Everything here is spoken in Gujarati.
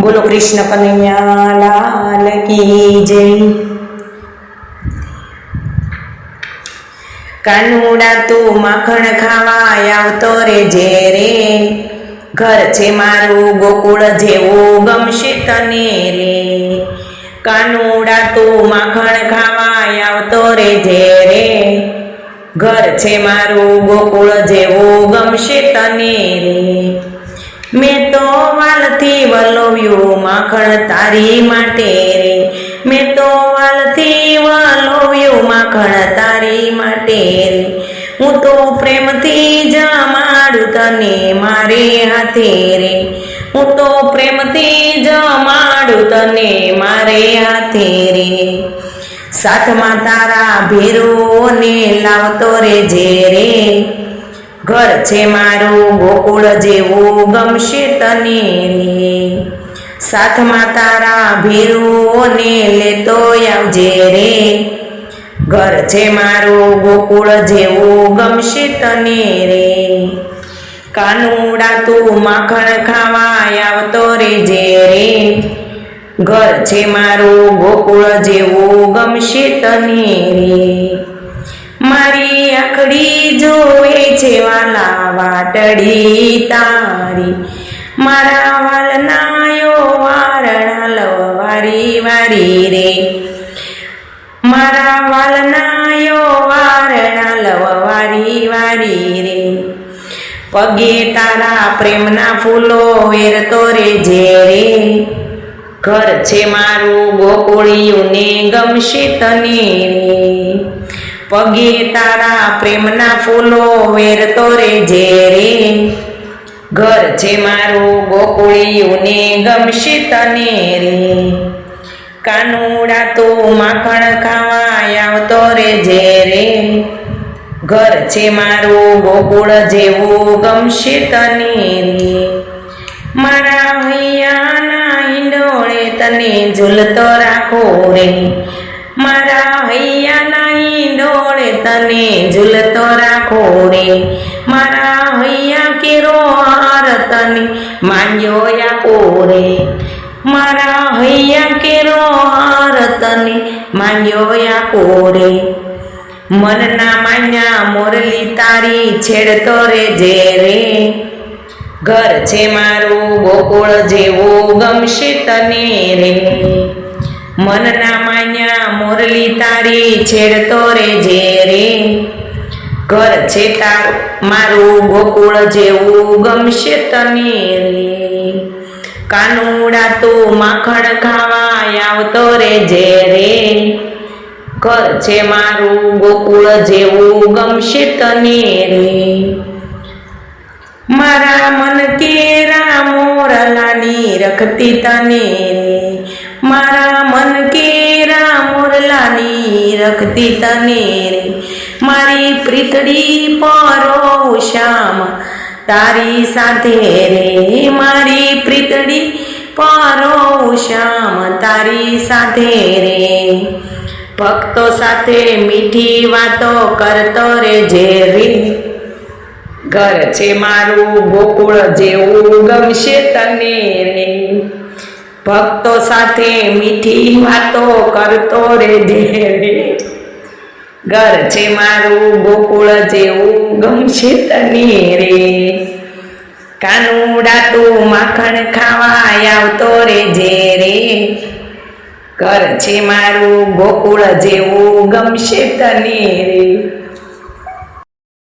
બોલો કૃષ્ણ કનૈયા લાલ કી જય. કાનુડા તું માખણ ખાવા આવતો રે જે રે. ઘર છે મારું ગોકુળ જેવું ગમશે તને રે. કાનુડા તું માખણ ખાવા આવતો રે જે રે. ઘર છે મારું ગોકુળ જેવું ગમશે તને રે. મેં તો વલોવ્યું, માખણ તારી માટે રે. મેં તો વાલથી વલોવ્યું, માખણ તારી માટે રે. હું તો પ્રેમથી જમાડું તને મારે હાથે રે. હું તો પ્રેમથી જમાડું તને મારે હાથે રે. સાથમાં તારા ભેરોને લાવતો રે જે રે. ઘર છે મારું, ગોકુળ જેવું ગમશે તને રે સાથમાં તારા ભીરુઓને લેતો આવજે રે. ઘર છે મારું, ગોકુળ જેવું ગમશે તને રે. કાનુડા તું માખણ ખાવા આવતો રે જે રે. ઘર છે મારું, ગોકુળ જેવું ગમશે તને રે. મારી આખડી જોવે છે વાટડી તારી. મારા વાલનાયો વારણા લવારી વારી રે. મારા વાલનાયો વારણા લવારી વારી વારી રે. પગે તારા પ્રેમના ફૂલો વેરતો રે જે રે. ઘર છે મારું ગોકુળિયું ને ગમશે તને રે. પગે તારા પ્રેમના ફૂલો વેરતો રે જે રે. ઘર છે મારું ગોકુળીઓને ગમશે તને રે. કાનુડા તો માખણ ખાવા આવતો રે જે રે. ઘર છે મારું ગોકુળ જેવું ગમશે તને રે. મારા હૈયાના હિંડોળે તને ઝૂલતો રાખો રે. મારા હૈયાના હિંડોળે તને ઝૂલતો રાખો રે. મારા હૈયા કેરો હાર તને માંગ્યો આપો રે. મારા હૈયા કેરો હાર તને માંગ્યો આપો રે. મનના માન્યા મોરલી તારી છેડતો રે જે રે. ઘર છે મારું ગોકુળ જેવું ગમશે તને રે. મનના માન્યા, મોરલી તારી છેડતો રે જે રે. ઘર છે તાર, મારું ગોકુળ જેવું ગમશે તને રે. કાનુડા તું માખણ ખાવા આવતો રે જે રે. ઘર છે મારું, ગોકુળ જેવું ગમશે તને રે. મારા મન કેરા મોરલાની રખતી તને મારા મન કેરા મોરલાની રખતી તને રે મારી પ્રીતડી પરો શ્યામ, તારી સાથે રે. મારી પ્રીતડી પરો શ્યામ, તારી સાથે રે. ભક્તો સાથે મીઠી વાતો કરતો રે. ઝેરી ઘર છે મારું ગોકુળ જેવું ગમશે તને રે ભક્તો સાથે મીઠી વાતો કરતો રે દેવે ઘર છે મારું, ગોકુળ જેવું ગમશે તને રે. કાનુડા તું માખણ ખાવા આવતો રે જે રે. ઘર છે મારું, ગોકુળ જેવું ગમશે તને રે.